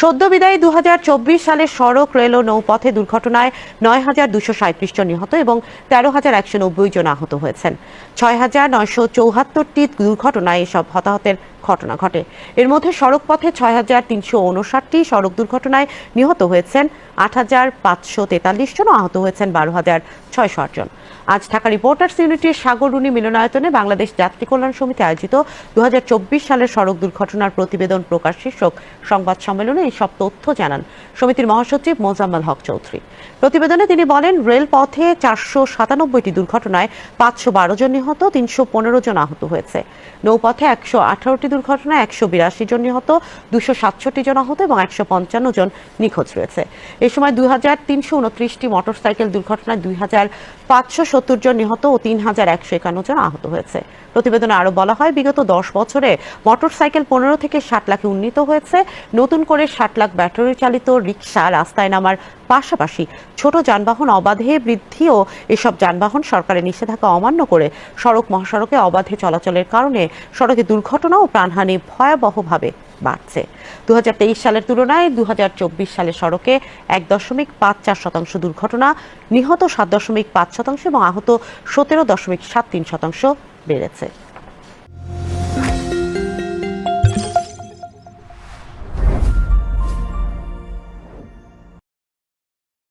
সদ্য বিদায়ী দু সালের সড়ক, রেল ও নৌপথে দুর্ঘটনায় নয় হাজার দুশো সাঁত্রিশ জন নিহত এবং তেরো হাজার একশো নব্বই জন আহত হয়েছেন। ছয় হাজার নয়শো চৌহাত্তরটি দুর্ঘটনায় এসব হতাহতের ঘটনা ঘটে। এর মধ্যে সড়ক পথে ছয় হাজার তিনশো উনষাটটি সড়ক দুর্ঘটনায় নিহত হয়েছেন আট হাজার পাঁচশো তেতাল্লিশ জন, আহত হয়েছেন বারো হাজার ছয়শো আট জন। আজ ঢাকা রিপোর্টার্স ইউনিটির সাগররুনি মিলনায়তনে বাংলাদেশ যাত্রী কল্যাণ সমিতি আয়োজিত দু হাজার চব্বিশ সালের সড়ক দুর্ঘটনার প্রতিবেদন প্রকাশ শীর্ষক সংবাদ সম্মেলনে এইসব তথ্য জানান সমিতির মহাসচিব মোজাম্মেল হক চৌধুরী। প্রতিবেদনে তিনি বলেন, রেলপথে চারশো সাতানব্বইটি দুর্ঘটনায় পাঁচশো বারো জন নিহত, তিনশো পনেরো জন আহত হয়েছে। নৌপথে একশো আঠারোটি দুর্ঘটনায় একশো বিরাশি জন নিহত, দুশো সাতষট্টি জন আহত এবং একশো পঞ্চান্ন জন নিখোঁজ রয়েছে। এ সময় দুই হাজার তিনশো উনত্রিশটি মোটরসাইকেল দুর্ঘটনায় দুই হাজার পাঁচশো সত্তর জন নিহত ও তিন হাজার একশো একান্ন জন আহত হয়েছে। প্রতিবেদনে আরও বলা হয়, বিগত দশ বছরে মোটরসাইকেল পনেরো থেকে ষাট লাখে উন্নীত হয়েছে। নতুন করে ষাট লাখ ব্যাটারি চালিত রিক্সা রাস্তায় নামার পাশাপাশি ছোট যানবাহন অবাধে বৃদ্ধি ও এসব যানবাহন সরকারের নিষেধাজ্ঞা অমান্য করে সড়ক মহাসড়কে অবাধে চলাচলের কারণে সড়কে দুর্ঘটনা ও প্রাণহানি ভয়াবহভাবে বাড়ছে। দু হাজার তেইশ সালের তুলনায় দু হাজার চব্বিশ সালে সড়কে এক দশমিক পাঁচ চার শতাংশ দুর্ঘটনা, নিহত সাত দশমিক পাঁচ শতাংশ এবং আহত সতেরো দশমিক সাত তিন শতাংশ বেড়েছে।